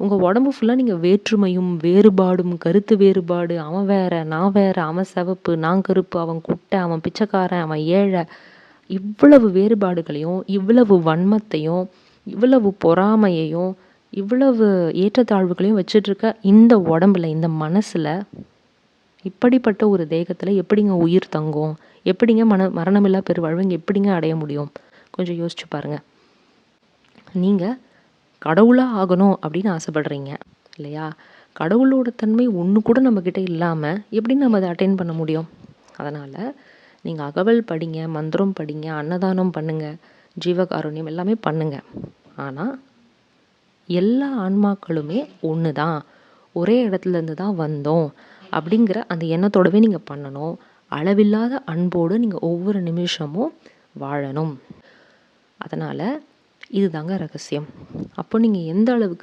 உங்கள் உடம்பு ஃபுல்லாக நீங்கள் வேற்றுமையும் வேறுபாடும் கருத்து வேறுபாடு அவன் வேற நான் வேற அவன் சிவப்பு நான் கருப்பு அவன் குட்டை அவன் பிச்சைக்காரன் அவன் ஏழை. இவ்வளவு வேறுபாடுகளையும் இவ்வளவு வன்மத்தையும் இவ்வளவு பொறாமையையும் இவ்வளவு ஏற்றத்தாழ்வுகளையும் வச்சிட்ருக்க இந்த உடம்புல இந்த மனசில் இப்படிப்பட்ட ஒரு தேகத்தில் எப்படிங்க உயிர் தங்கும்? எப்படிங்க மன மரணமில்லா பெருவாழ்வு இங்கே எப்படிங்க அடைய முடியும்? கொஞ்சம் யோசிச்சு பாருங்கள் நீங்கள் கடவுளாக ஆகணும் அப்படின்னு ஆசைப்படுறீங்க இல்லையா? கடவுளோட தன்மை ஒன்று கூட நம்மக்கிட்ட இல்லாமல் எப்படி நம்ம அதை அட்டைன் பண்ண முடியும்? அதனால் நீங்கள் அகவல் படிங்க மந்திரம் படிங்க அன்னதானம் பண்ணுங்கள் ஜீவகாருண்யம் எல்லாமே பண்ணுங்கள் ஆனால் எல்லா ஆன்மாக்களுமே ஒன்று தான் ஒரே இடத்துலேருந்து தான் வந்தோம் அப்படிங்கிற அந்த எண்ணத்தோடவே நீங்கள் பண்ணணும். அளவில்லாத அன்போடு நீங்கள் ஒவ்வொரு நிமிஷமும் வாழணும். அதனால் இதுதாங்க ரகசியம். அப்போ நீங்கள் எந்த அளவுக்கு